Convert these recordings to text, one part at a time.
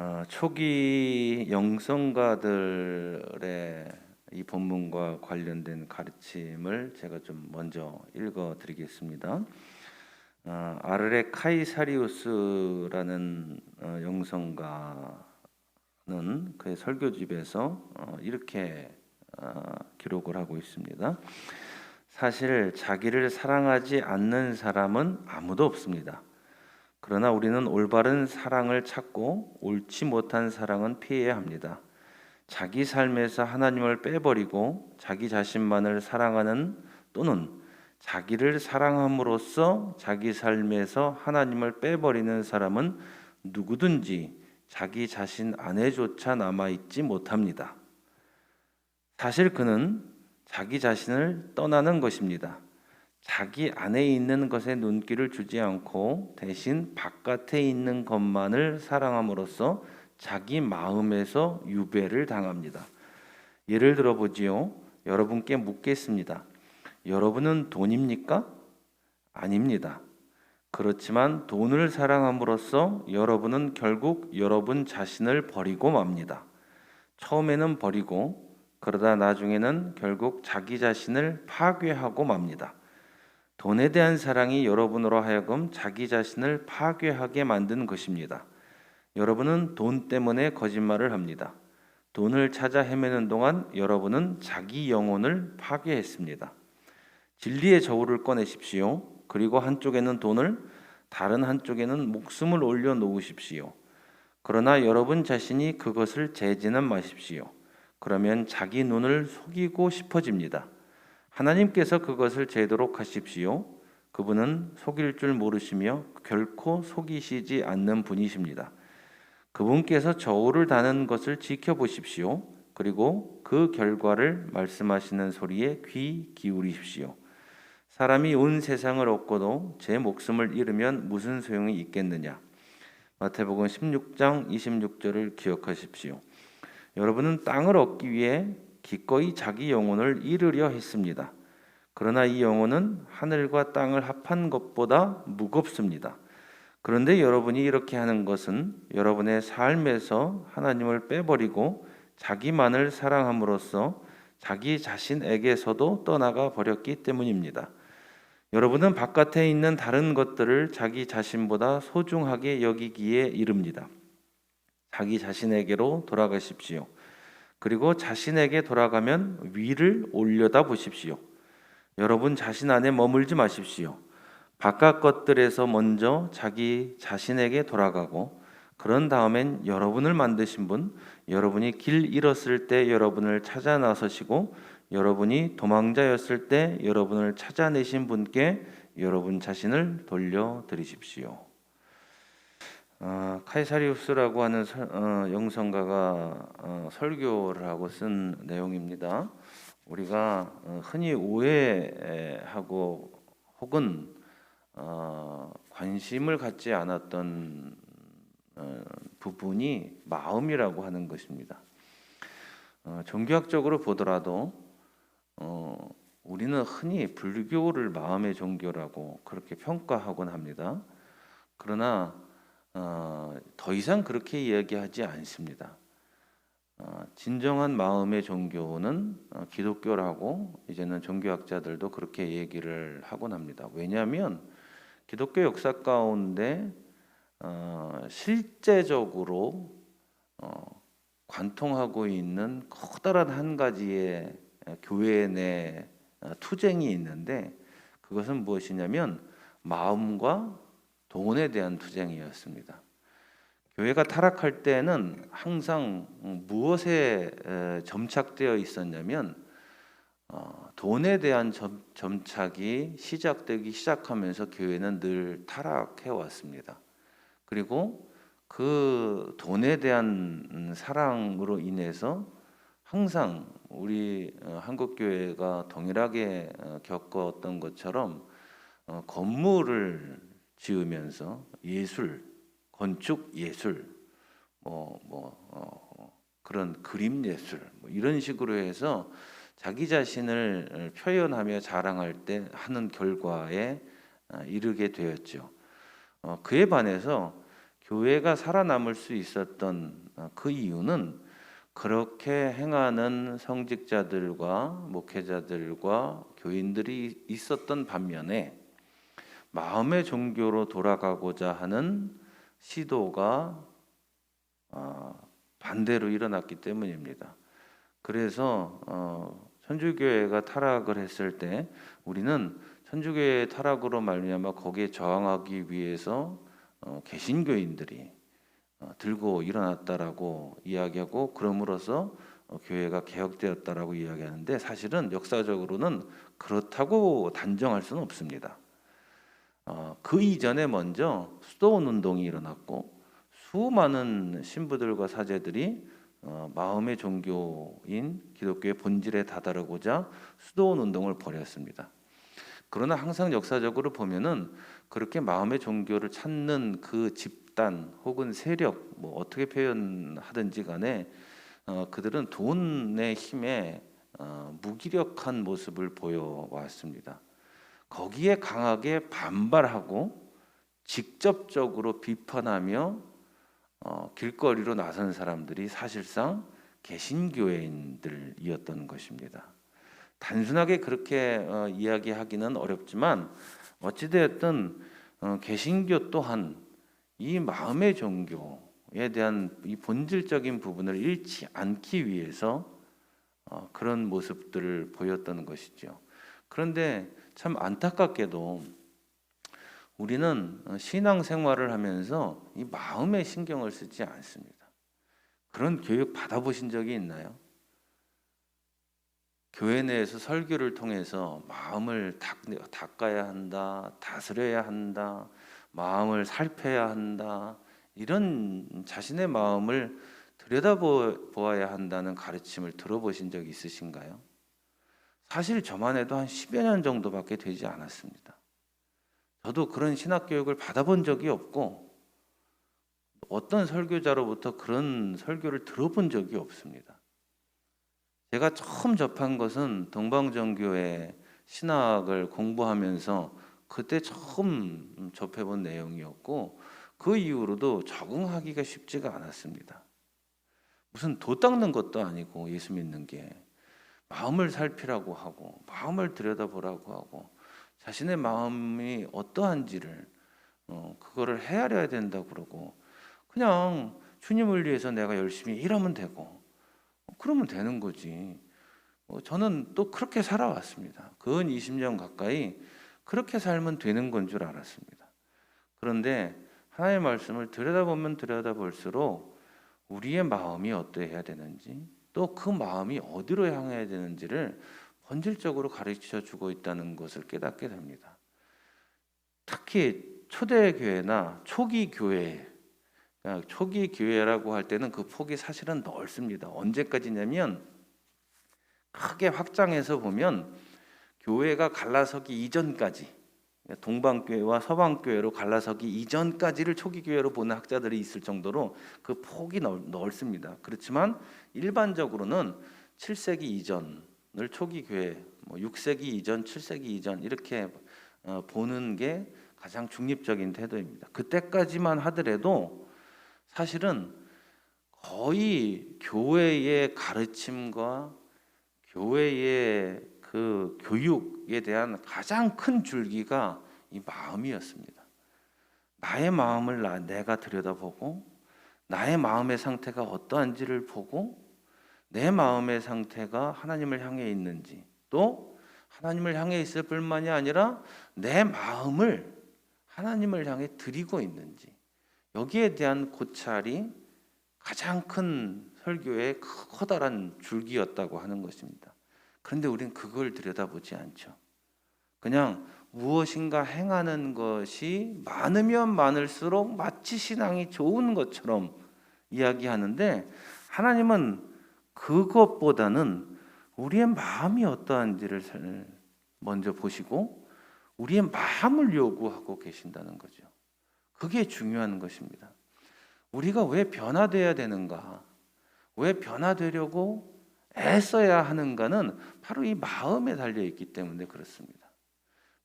어, 초기 영성가들의 이 본문과 관련된 가르침을 제가 좀 먼저 읽어 드리겠습니다. 어, 아르레 카이사리우스라는 어, 영성가는 그의 설교집에서 어, 이렇게 어, 기록을 하고 있습니다. 사실 자기를 사랑하지 않는 사람은 아무도 없습니다. 그러나 우리는 올바른 사랑을 찾고 옳지 못한 사랑은 피해야 합니다. 자기 삶에서 하나님을 빼버리고 자기 자신만을 사랑하는 또는 자기를 사랑함으로써 자기 삶에서 하나님을 빼버리는 사람은 누구든지 자기 자신 안에조차 남아있지 못합니다. 사실 그는 자기 자신을 떠나는 것입니다. 자기 안에 있는 것에 눈길을 주지 않고 대신 바깥에 있는 것만을 사랑함으로써 자기 마음에서 유배를 당합니다. 예를 들어 보지요. 여러분께 묻겠습니다. 여러분은 돈입니까? 아닙니다. 그렇지만 돈을 사랑함으로써 여러분은 결국 여러분 자신을 버리고 맙니다. 처음에는 버리고 그러다 나중에는 결국 자기 자신을 파괴하고 맙니다. 돈에 대한 사랑이 여러분으로 하여금 자기 자신을 파괴하게 만든 것입니다. 여러분은 돈 때문에 거짓말을 합니다. 돈을 찾아 헤매는 동안 여러분은 자기 영혼을 파괴했습니다. 진리의 저울을 꺼내십시오. 그리고 한쪽에는 돈을 다른 한쪽에는 목숨을 올려 놓으십시오. 그러나 여러분 자신이 그것을 재지는 마십시오. 그러면 자기 눈을 속이고 싶어집니다. 하나님께서 그것을 제도록 하십시오. 그분은 속일 줄 모르시며 결코 속이시지 않는 분이십니다. 그분께서 저울을 다는 것을 지켜보십시오. 그리고 그 결과를 말씀하시는 소리에 귀 기울이십시오. 사람이 온 세상을 얻고도 제 목숨을 잃으면 무슨 소용이 있겠느냐? 마태복음 16장 26절을 기억하십시오. 여러분은 땅을 얻기 위해 기꺼이 자기 영혼을 잃으려 했습니다. 그러나 이 영혼은 하늘과 땅을 합한 것보다 무겁습니다. 그런데 여러분이 이렇게 하는 것은 여러분의 삶에서 하나님을 빼버리고 자기만을 사랑함으로써 자기 자신에게서도 떠나가 버렸기 때문입니다. 여러분은 바깥에 있는 다른 것들을 자기 자신보다 소중하게 여기기에 이릅니다. 자기 자신에게로 돌아가십시오. 그리고 자신에게 돌아가면 위를 올려다 보십시오. 여러분 자신 안에 머물지 마십시오. 바깥 것들에서 먼저 자기 자신에게 돌아가고 그런 다음엔 여러분을 만드신 분, 여러분이 길 잃었을 때 여러분을 찾아 나서시고 여러분이 도망자였을 때 여러분을 찾아내신 분께 여러분 자신을 돌려 드리십시오. 어, 카이사리우스라고 하는 설, 어, 영성가가 어, 설교를 하고 쓴 내용입니다. 우리가 어, 흔히 오해하고 혹은 어, 관심을 갖지 않았던 어, 부분이 마음이라고 하는 것입니다. 어, 종교학적으로 보더라도 어, 우리는 흔히 불교를 마음의 종교라고 그렇게 평가하곤 합니다. 그러나 어, 더 이상 그렇게 이야기하지 않습니다. 어, 진정한 마음의 종교는 어, 기독교라고 이제는 종교학자들도 그렇게 얘기를 하곤 합니다. 왜냐하면 기독교 역사 가운데 어, 실제적으로 어, 관통하고 있는 커다란 한 가지의 교회 내 어, 투쟁이 있는데 그것은 무엇이냐면 마음과 돈에 대한 투쟁이었습니다. 교회가 타락할 때는 항상 무엇에 에, 점착되어 있었냐면 어, 돈에 대한 점, 점착이 시작되기 시작하면서 교회는 늘 타락해 왔습니다. 그리고 그 돈에 대한 음, 사랑으로 인해서 항상 우리 어, 한국 교회가 동일하게 어, 겪었던 것처럼 어, 건물을 지으면서 예술, 건축 예술, 뭐, 뭐 어, 그런 그림 예술 뭐 이런 식으로 해서 자기 자신을 표현하며 자랑할 때 하는 결과에 어, 이르게 되었죠. 어, 그에 반해서 교회가 살아남을 수 있었던 어, 그 이유는 그렇게 행하는 성직자들과 목회자들과 교인들이 있었던 반면에 마음의 종교로 돌아가고자 하는 시도가 어, 반대로 일어났기 때문입니다. 그래서 어, 천주교회가 타락을 했을 때 우리는 천주교회의 타락으로 말미암아 거기에 저항하기 위해서 어, 개신교인들이 어, 들고 일어났다라고 이야기하고 그럼으로써 어, 교회가 개혁되었다라고 이야기하는데 사실은 역사적으로는 그렇다고 단정할 수는 없습니다. 어, 그 이전에 먼저 수도원 운동이 일어났고 수많은 신부들과 사제들이 어, 마음의 종교인 기독교의 본질에 다다르고자 수도원 운동을 벌였습니다. 그러나 항상 역사적으로 보면은 그렇게 마음의 종교를 찾는 그 집단 혹은 세력 뭐 어떻게 표현하든지 간에 어, 그들은 돈의 힘에 어, 무기력한 모습을 보여왔습니다. 거기에 강하게 반발하고 직접적으로 비판하며 어, 길거리로 나선 사람들이 사실상 개신교회인들이었던 것입니다. 단순하게 그렇게 어, 이야기하기는 어렵지만 어찌되었든 어, 개신교 또한 이 마음의 종교에 대한 이 본질적인 부분을 잃지 않기 위해서 어, 그런 모습들을 보였던 것이죠. 그런데 참 안타깝게도 우리는 어, 신앙 생활을 하면서 이 마음에 신경을 쓰지 않습니다. 그런 교육 받아보신 적이 있나요? 교회 내에서 설교를 통해서 마음을 닦, 닦아야 한다, 다스려야 한다, 마음을 살펴야 한다, 이런 자신의 마음을 들여다보아야 한다는 가르침을 들어보신 적이 있으신가요? 사실 저만 해도 한 10여 년 정도밖에 되지 않았습니다. 저도 그런 신학 교육을 받아본 적이 없고 어떤 설교자로부터 그런 설교를 들어본 적이 없습니다. 제가 처음 접한 것은 동방정교의 신학을 공부하면서 그때 처음 접해본 내용이었고 그 이후로도 적응하기가 쉽지가 않았습니다. 무슨 도 닦는 것도 아니고 예수 믿는 게 마음을 살피라고 하고 마음을 들여다보라고 하고 자신의 마음이 어떠한지를 어, 그거를 헤아려야 된다 그러고 그냥 주님을 위해서 내가 열심히 일하면 되고 어, 그러면 되는 거지. 어, 저는 또 그렇게 살아왔습니다. 근 20년 가까이 그렇게 살면 되는 건 줄 알았습니다. 그런데 하나님의 말씀을 들여다보면 들여다볼수록 우리의 마음이 어떠해야 되는지 또 그 마음이 어디로 향해야 되는지를 본질적으로 가르쳐 주고 있다는 것을 깨닫게 됩니다. 특히 초대 교회나 초기 교회, 그러니까 초기 교회라고 할 때는 그 폭이 사실은 넓습니다. 언제까지냐면 크게 확장해서 보면 교회가 갈라서기 이전까지 동방교회와 서방교회로 갈라서기 이전까지를 초기 교회로 보는 학자들이 있을 정도로 그 폭이 넓, 습니다 그렇지만 일반적으로는 7세기 이전 늘 초기 교회 뭐 6세기 이전, 7세기 이전 이렇게 어, 보는 게 가장 중립적인 태도입니다. 그때까지만 하더라도 사실은 거의 교회의 가르침과 교회의 그 교육에 대한 가장 큰 줄기가 이 마음이었습니다. 나의 마음을 나, 내가 들여다보고 나의 마음의 상태가 어떠한지를 보고 내 마음의 상태가 하나님을 향해 있는지 또 하나님을 향해 있을 뿐만이 아니라 내 마음을 하나님을 향해 드리고 있는지 여기에 대한 고찰이 가장 큰 설교의 커다란 줄기였다고 하는 것입니다. 그런데 우리는 그걸 들여다보지 않죠. 그냥 무엇인가 행하는 것이 많으면 많을수록 마치 신앙이 좋은 것처럼 이야기하는데 하나님은 그것보다는 우리의 마음이 어떠한지를 먼저 보시고 우리의 마음을 요구하고 계신다는 거죠. 그게 중요한 것입니다. 우리가 왜 변화돼야 되는가? 왜 변화되려고 애써야 하는가는 바로 이 마음에 달려 있기 때문에 그렇습니다.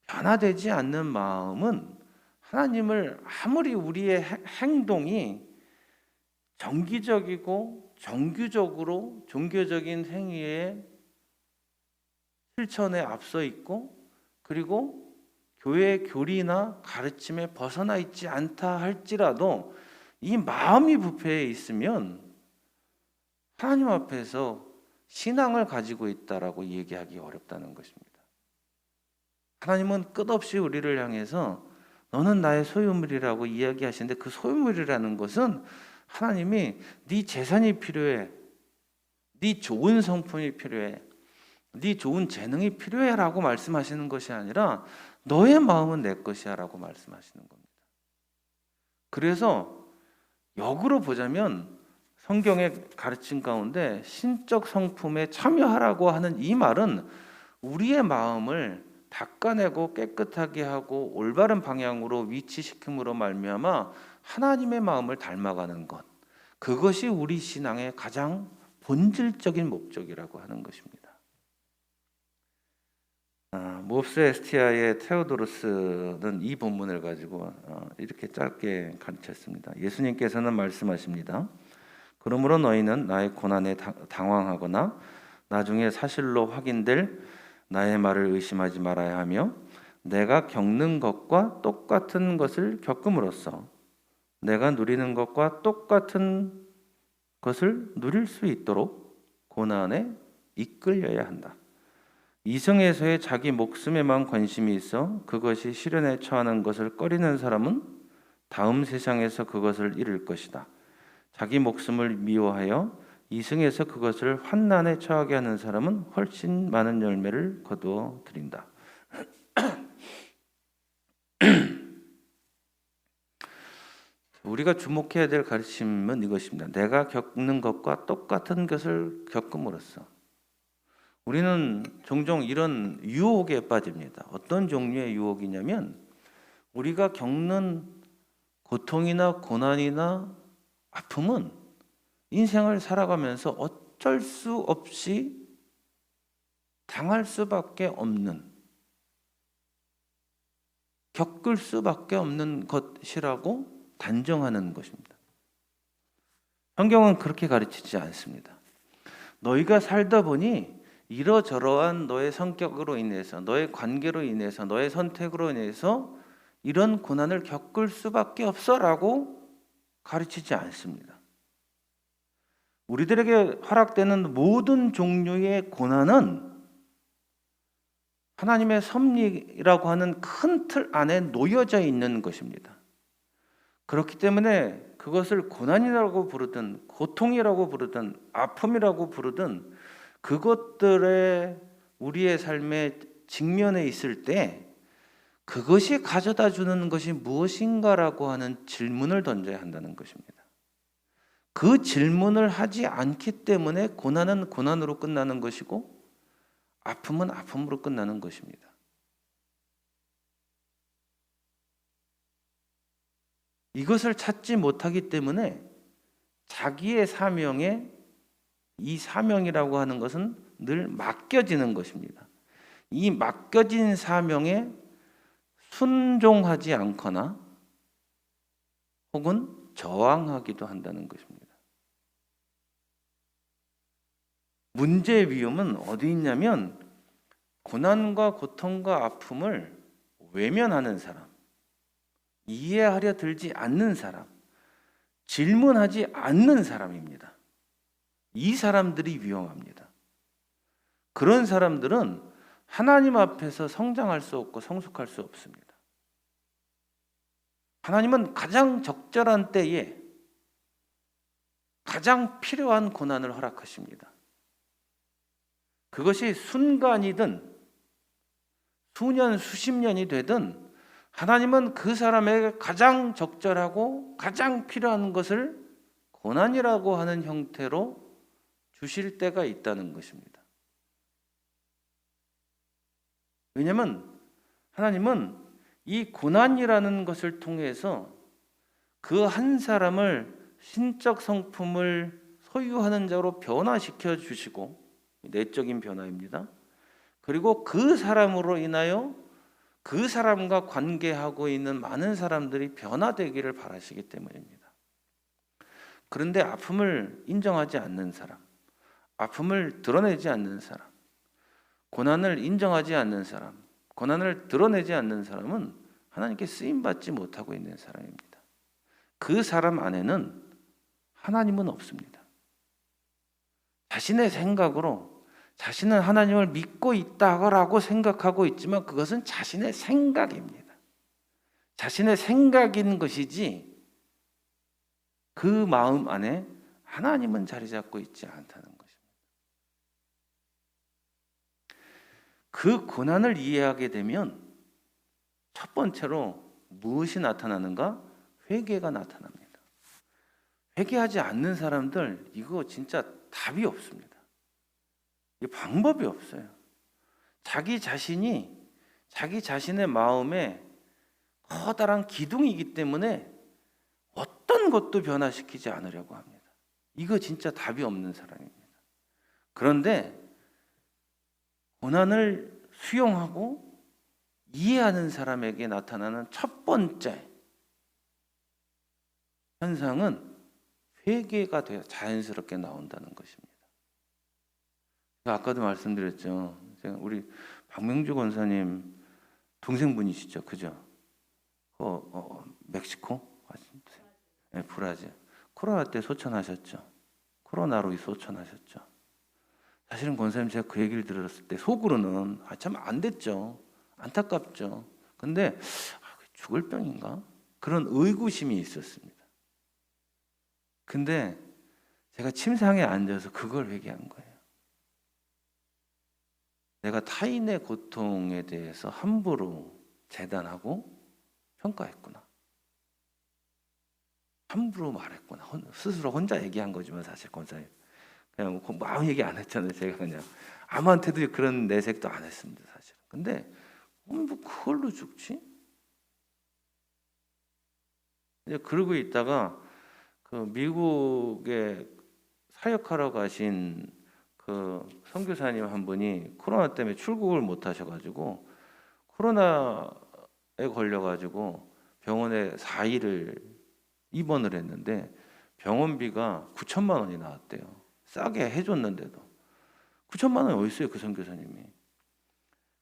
변화되지 않는 마음은 하나님을 아무리 우리의 행- 행동이 정기적이고 정규적으로 종교적인 행위에 실천에 앞서 있고 그리고 교회 교리나 가르침에 벗어나 있지 않다 할지라도 이 마음이 부패해 있으면 하나님 앞에서 신앙을 가지고 있다라고 얘기하기 어렵다는 것입니다. 하나님은 끝없이 우리를 향해서 너는 나의 소유물이라고 이야기하시는데 그 소유물이라는 것은 하나님이 네 재산이 필요해. 네 좋은 성품이 필요해. 네 좋은 재능이 필요해라고 말씀하시는 것이 아니라 너의 마음은 내 것이야라고 말씀하시는 겁니다. 그래서 역으로 보자면 성경의 가르침 가운데 신적 성품에 참여하라고 하는 이 말은 우리의 마음을 닦아내고 깨끗하게 하고 올바른 방향으로 위치시킴으로 말미암아 하나님의 마음을 닮아가는 것 그것이 우리 신앙의 가장 본질적인 목적이라고 하는 것입니다. 아, 몹스 에스티아의 테오도로스는 이 본문을 가지고 어, 이렇게 짧게 가르쳤습니다. 예수님께서는 말씀하십니다. 그러므로 너희는 나의 고난에 당- 당황하거나 나중에 사실로 확인될 나의 말을 의심하지 말아야 하며 내가 겪는 것과 똑같은 것을 겪음으로써 내가 누리는 것과 똑같은 것을 누릴 수 있도록 고난에 이끌려야 한다. 이성에서의 자기 목숨에만 관심이 있어 그것이 시련에 처하는 것을 꺼리는 사람은 다음 세상에서 그것을 잃을 것이다. 자기 목숨을 미워하여 이승에서 그것을 환난에 처하게 하는 사람은 훨씬 많은 열매를 거두어 드린다. 우리가 주목해야 될 가르침은 이것입니다. 내가 겪는 것과 똑같은 것을 겪음으로써 우리는 종종 이런 유혹에 빠집니다. 어떤 종류의 유혹이냐면 우리가 겪는 고통이나 고난이나 아픔은 인생을 살아가면서 어쩔 수 없이 당할 수밖에 없는 겪을 수밖에 없는 것이라고 단정하는 것입니다. 성경은 그렇게 가르치지 않습니다. 너희가 살다 보니 이러저러한 너의 성격으로 인해서, 너의 관계로 인해서, 너의 선택으로 인해서 이런 고난을 겪을 수밖에 없어라고 가르치지 않습니다. 우리들에게 허락되는 모든 종류의 고난은 하나님의 섭리라고 하는 큰 틀 안에 놓여져 있는 것입니다. 그렇기 때문에 그것을 고난이라고 부르든 고통이라고 부르든 아픔이라고 부르든 그것들의 우리의 삶의 직면에 있을 때 그것이 가져다 주는 것이 무엇인가라고 하는 질문을 던져야 한다는 것입니다. 그 질문을 하지 않기 때문에 고난은 고난으로 끝나는 것이고 아픔은 아픔으로 끝나는 것입니다. 이것을 찾지 못하기 때문에 자기의 사명에 이 사명이라고 하는 것은 늘 맡겨지는 것입니다. 이 맡겨진 사명에 순종하지 않거나 혹은 저항하기도 한다는 것입니다. 문제의 위험은 어디 있냐면 고난과 고통과 아픔을 외면하는 사람, 이해하려 들지 않는 사람, 질문하지 않는 사람입니다. 이 사람들이 위험합니다. 그런 사람들은 하나님 앞에서 성장할 수 없고 성숙할 수 없습니다. 하나님은 가장 적절한 때에 가장 필요한 고난을 허락하십니다. 그것이 순간이든 수년, 수십 년이 되든 하나님은 그 사람에게 가장 적절하고 가장 필요한 것을 고난이라고 하는 형태로 주실 때가 있다는 것입니다. 왜냐하면 하나님은 이 고난이라는 것을 통해서 그 한 사람을 신적 성품을 소유하는 자로 변화시켜 주시고 내적인 변화입니다. 그리고 그 사람으로 인하여 그 사람과 관계하고 있는 많은 사람들이 변화되기를 바라시기 때문입니다. 그런데 아픔을 인정하지 않는 사람, 아픔을 드러내지 않는 사람, 고난을 인정하지 않는 사람, 고난을 드러내지 않는 사람은 하나님께 쓰임 받지 못하고 있는 사람입니다. 그 사람 안에는 하나님은 없습니다. 자신의 생각으로 자신은 하나님을 믿고 있다고 생각하고 있지만 그것은 자신의 생각입니다. 자신의 생각인 것이지 그 마음 안에 하나님은 자리 잡고 있지 않다는 것입니다. 그 고난을 이해하게 되면 첫 번째로 무엇이 나타나는가? 회개가 나타납니다. 회개하지 않는 사람들 이거 진짜 답이 없습니다. 이 방법이 없어요. 자기 자신이 자기 자신의 마음에 커다란 기둥이기 때문에 어떤 것도 변화시키지 않으려고 합니다. 이거 진짜 답이 없는 사람입니다. 그런데 고난을 수용하고 이해하는 사람에게 나타나는 첫 번째 현상은 회개가 되어 자연스럽게 나온다는 것입니다. 아까도 말씀드렸죠. 우리 박명주 권사님 동생분이시죠, 그죠? 어, 어, 멕시코, 네, 브라질. 코로나 때 소천하셨죠. 코로나로 소천하셨죠. 사실은 권사님 제가 그 얘기를 들었을 때 속으로는 아 참 안 됐죠. 안타깝죠. 근데 아, 죽을 병인가? 그런 의구심이 있었습니다. 근데 제가 침상에 앉아서 그걸 회개한 거예요. 내가 타인의 고통에 대해서 함부로 재단하고 평가했구나. 함부로 말했구나. 스스로 혼자 얘기한 거지만 사실 권사님 그냥 뭐 아무 얘기 안 했잖아요. 제가 그냥 아무한테도 그런 내색도 안 했습니다. 사실. 근데 뭐 그걸로 죽지? 이제 그러고 있다가 그 미국에 사역하러 가신 그 선교사님 한 분이 코로나 때문에 출국을 못 하셔가지고 코로나에 걸려가지고 병원에 4일을 입원을 했는데 병원비가 9천만 원이 나왔대요. 싸게 해줬는데도 9천만 원이 어디 있어요 그 선교사님이?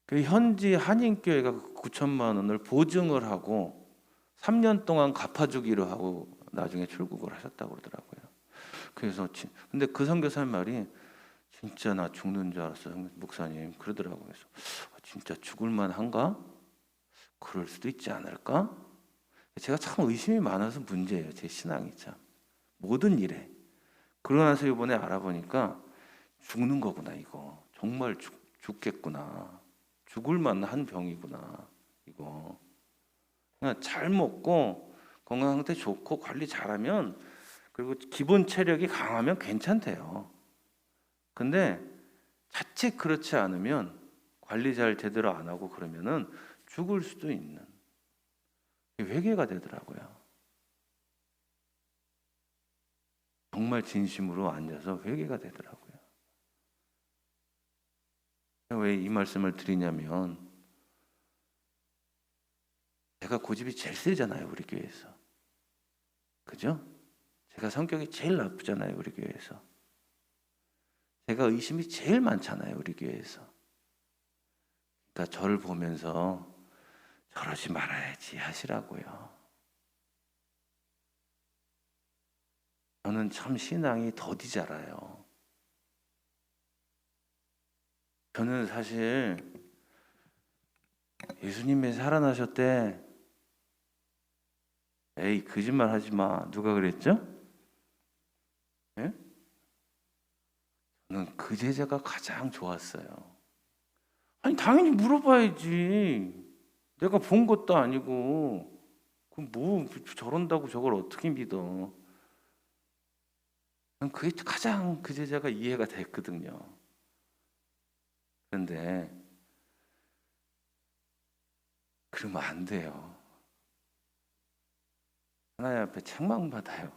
그 현지 한인교회가 9천만 원을 보증을 하고 3년 동안 갚아주기로 하고 나중에 출국을 하셨다고 그러더라고요. 그래서 근데 그 선교사님 말이 진짜 나 죽는 줄 알았어 목사님 그러더라고요. 그래서 아, 진짜 죽을 만한가? 그럴 수도 있지 않을까? 제가 참 의심이 많아서 문제예요. 제 신앙이 참 모든 일에 그러고 나서 이번에 알아보니까 죽는 거구나 이거 정말 죽, 죽겠구나 죽을 만한 병이구나 이거 그냥 잘 먹고 건강 상태 좋고 관리 잘하면 그리고 기본 체력이 강하면 괜찮대요. 근데 자칫 그렇지 않으면 관리 잘 제대로 안 하고 그러면은 죽을 수도 있는 회개가 되더라고요. 정말 진심으로 앉아서 회개가 되더라고요. 왜 이 말씀을 드리냐면 제가 고집이 제일 세잖아요, 우리 교회에서. 그죠? 제가 성격이 제일 나쁘잖아요, 우리 교회에서. 제가 의심이 제일 많잖아요, 우리 교회에서. 그러니까 저를 보면서 저러지 말아야지 하시라고요. 저는 참 신앙이 더디 자라요. 저는 사실 예수님이 살아나셨대. 에이 거짓말 하지 마. 누가 그랬죠? 예? 저는 그 제자가 가장 좋았어요. 아니 당연히 물어봐야지. 내가 본 것도 아니고 그뭐 저런다고 저걸 어떻게 믿어? 그게 가장 그 제자가 이해가 됐거든요. 그런데 그러면 안 돼요. 하나님 앞에 책망받아요.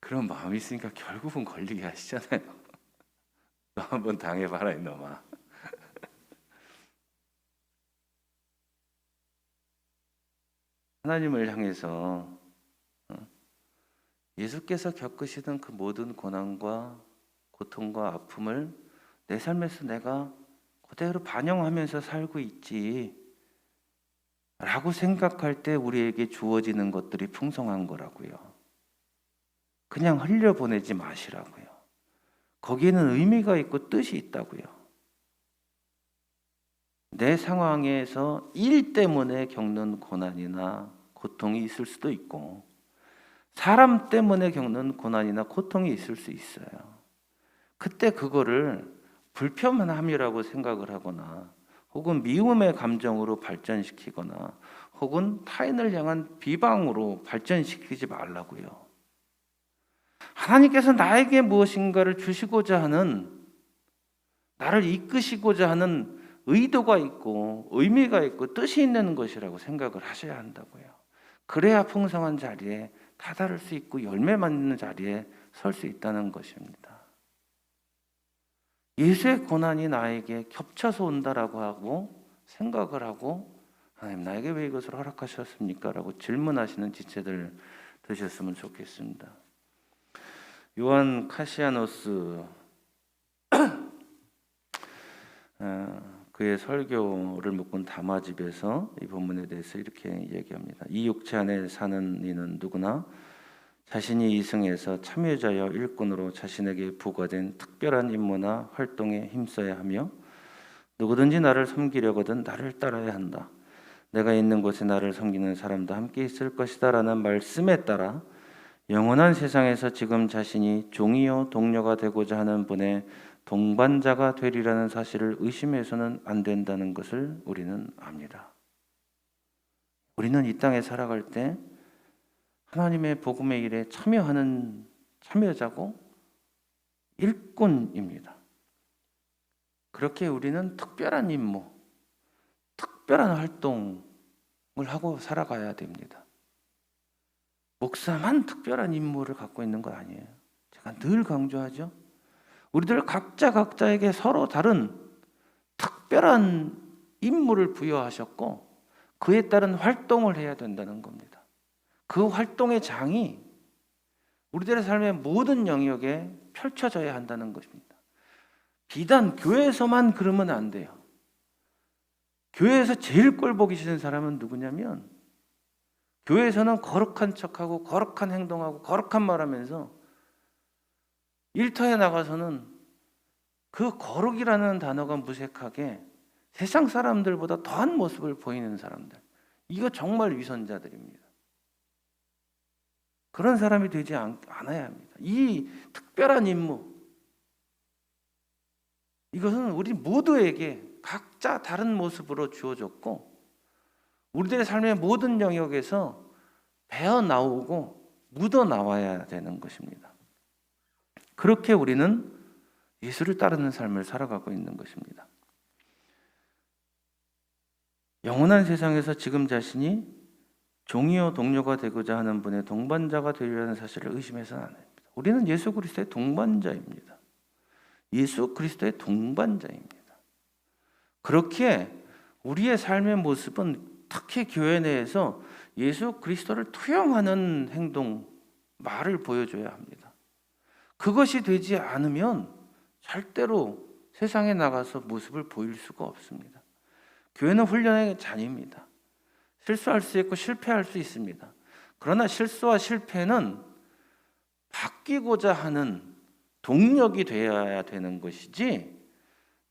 그런 마음이 있으니까 결국은 걸리게 하시잖아요. 너 한번 당해봐라 이놈아. 하나님을 향해서 어, 예수께서 겪으시던 그 모든 고난과 고통과 아픔을 내 삶에서 내가 그대로 반영하면서 살고 있지. 라고 생각할 때 우리에게 주어지는 것들이 풍성한 거라고요. 그냥 흘려보내지 마시라고요. 거기에는 의미가 있고 뜻이 있다고요. 내 상황에서 일 때문에 겪는 고난이나 고통이 있을 수도 있고, 사람 때문에 겪는 고난이나 고통이 있을 수 있어요. 그때 그거를 불편함이라고 생각을 하거나, 혹은 미움의 감정으로 발전시키거나, 혹은 타인을 향한 비방으로 발전시키지 말라고요. 하나님께서 나에게 무엇인가를 주시고자 하는, 나를 이끄시고자 하는 의도가 있고 의미가 있고 뜻이 있는 것이라고 생각을 하셔야 한다고요. 그래야 풍성한 자리에 다다를 수 있고 열매 맺는 자리에 설 수 있다는 것입니다. 예수의 고난이 나에게 겹쳐서 온다라고 하고 생각을 하고 하나님 나에게 왜 이것을 허락하셨습니까? 라고 질문하시는 지체들 되셨으면 좋겠습니다. 요한 카시아노스 어, 그의 설교를 묶은 담화집에서 이 본문에 대해서 이렇게 얘기합니다. 이 육체 안에 사는 이는 누구나 자신이 이승에서 참여자여 일꾼으로 자신에게 부과된 특별한 임무나 활동에 힘써야 하며 누구든지 나를 섬기려거든 나를 따라야 한다. 내가 있는 곳에 나를 섬기는 사람도 함께 있을 것이다라는 말씀에 따라 영원한 세상에서 지금 자신이 종이요 동료가 되고자 하는 분의 동반자가 되리라는 사실을 의심해서는 안 된다는 것을 우리는 압니다. 우리는 이 땅에 살아갈 때 하나님의 복음의 일에 참여하는 참여자고 일꾼입니다. 그렇게 우리는 특별한 임무, 특별한 활동을 하고 살아가야 됩니다. 목사만 특별한 임무를 갖고 있는 거 아니에요. 제가 늘 강조하죠. 우리들 각자 각자에게 서로 다른 특별한 임무를 부여하셨고 그에 따른 활동을 해야 된다는 겁니다. 그 활동의 장이 우리들의 삶의 모든 영역에 펼쳐져야 한다는 것입니다. 비단 교회에서만 그러면 안 돼요. 교회에서 제일 꼴 보기 싫은 사람은 누구냐면 교회에서는 거룩한 척하고 거룩한 행동하고 거룩한 말하면서 일터에 나가서는 그 거룩이라는 단어가 무색하게 세상 사람들보다 더한 모습을 보이는 사람들. 이거 정말 위선자들입니다. 그런 사람이 되지 않, 않아야 합니다. 이 특별한 임무. 이것은 우리 모두에게 각자 다른 모습으로 주어졌고, 우리들의 삶의 모든 영역에서 배어 나오고 묻어 나와야 되는 것입니다. 그렇게 우리는 예수를 따르는 삶을 살아가고 있는 것입니다. 영원한 세상에서 지금 자신이 종이요 동료가 되고자 하는 분의 동반자가 되리라는 사실을 의심해서는 안 됩니다. 우리는 예수 그리스도의 동반자입니다. 예수 그리스도의 동반자입니다. 그렇게 우리의 삶의 모습은 특히 교회 내에서 예수 그리스도를 투영하는 행동, 말을 보여줘야 합니다. 그것이 되지 않으면 절대로 세상에 나가서 모습을 보일 수가 없습니다. 교회는 훈련의 잔입니다. 실수할 수 있고 실패할 수 있습니다. 그러나 실수와 실패는 바뀌고자 하는 동력이 되어야 되는 것이지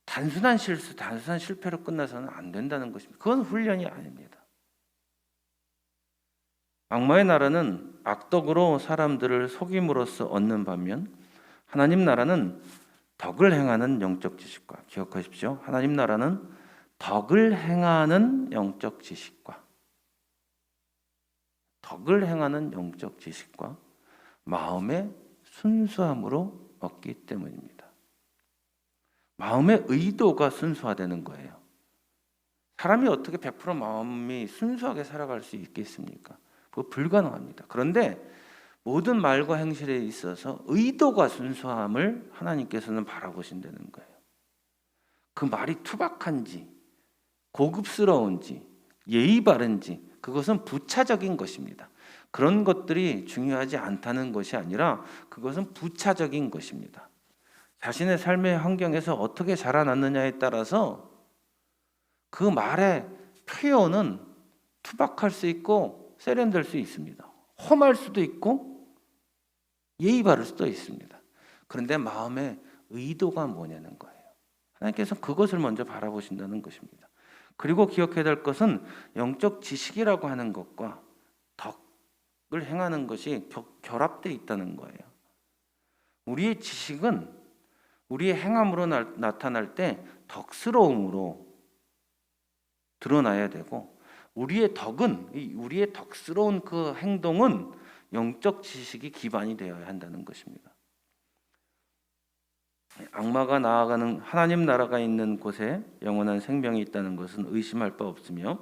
단순한 실수, 단순한 실패로 끝나서는 안 된다는 것입니다. 그건 훈련이 아닙니다. 악마의 나라는 악덕으로 사람들을 속임으로써 얻는 반면 하나님 나라는 덕을 행하는 영적 지식과 기억하십시오. 하나님 나라는 덕을 행하는 영적 지식과 덕을 행하는 영적 지식과 마음의 순수함으로 얻기 때문입니다. 마음의 의도가 순수화되는 거예요. 사람이 어떻게 100% 마음이 순수하게 살아갈 수 있겠습니까? 그거 불가능합니다. 그런데 모든 말과 행실에 있어서 의도가 순수함을 하나님께서는 바라보신다는 거예요. 그 말이 투박한지, 고급스러운지, 예의 바른지, 그것은 부차적인 것입니다. 그런 것들이 중요하지 않다는 것이 아니라 그것은 부차적인 것입니다. 자신의 삶의 환경에서 어떻게 자라났느냐에 따라서 그 말의 표현은 투박할 수 있고 세련될 수 있습니다. 험할 수도 있고 예의 바를 수도 있습니다. 그런데 마음의 의도가 뭐냐는 거예요. 하나님께서 그것을 먼저 바라보신다는 것입니다. 그리고 기억해야 될 것은 영적 지식이라고 하는 것과 덕을 행하는 것이 겨- 결합되어 있다는 거예요. 우리의 지식은 우리의 행함으로 나, 나타날 때 덕스러움으로 드러나야 되고 우리의 덕은 이 우리의 덕스러운 그 행동은 영적 지식이 기반이 되어야 한다는 것입니다. 악마가 나아가는 하나님 나라가 있는 곳에 영원한 생명이 있다는 것은 의심할 바 없으며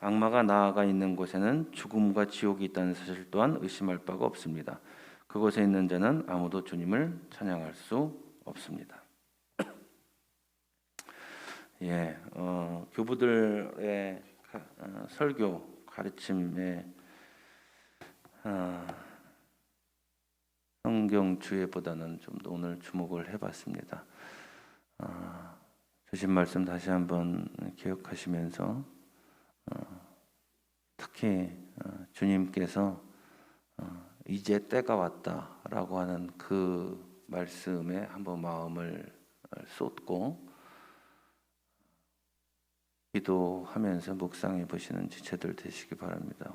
악마가 나아가 있는 곳에는 죽음과 지옥이 있다는 사실 또한 의심할 바가 없습니다. 그곳에 있는 자는 아무도 주님을 찬양할 수 없습니다. 예, 어, 교부들의 가- 어, 설교 가르침에 어, 성경 주의보다는 좀더 오늘 주목을 해봤습니다. 어, 주신 말씀 다시 한번 기억하시면서 어, 특히 어, 주님께서 어, 이제 때가 왔다라고 하는 그 말씀에 한번 마음을 어, 쏟고 기도하면서 묵상해 보시는 지체들 되시기 바랍니다.